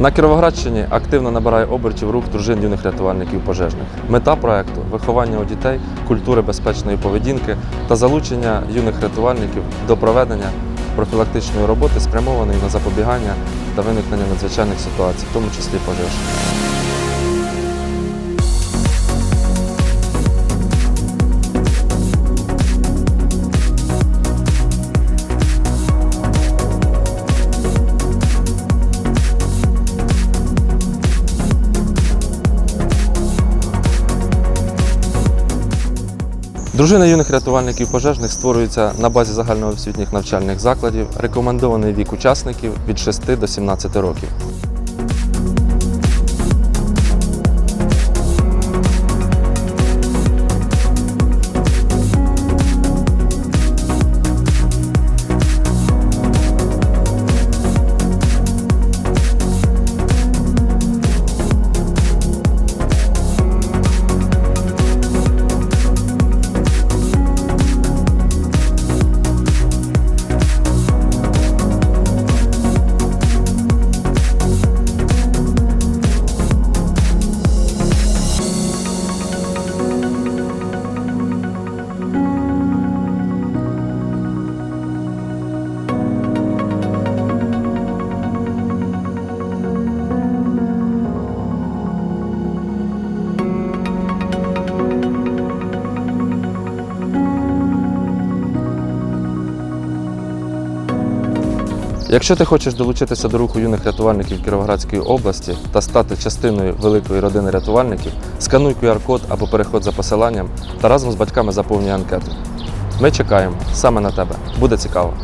На Кіровоградщині активно набирає обертів рух дружин юних рятувальників пожежних. Мета проекту виховання у дітей культури безпечної поведінки та залучення юних рятувальників до проведення профілактичної роботи, спрямованої на запобігання та виникнення надзвичайних ситуацій, в тому числі пожеж. Дружина юних рятувальників пожежних створюється на базі загальноосвітніх навчальних закладів. Рекомендований вік учасників від 6 до 17 років. Якщо ти хочеш долучитися до руху юних рятувальників Кіровоградської області та стати частиною великої родини рятувальників, скануй QR-код або переходь за посиланням та разом з батьками заповнюй анкету. Ми чекаємо саме на тебе. Буде цікаво.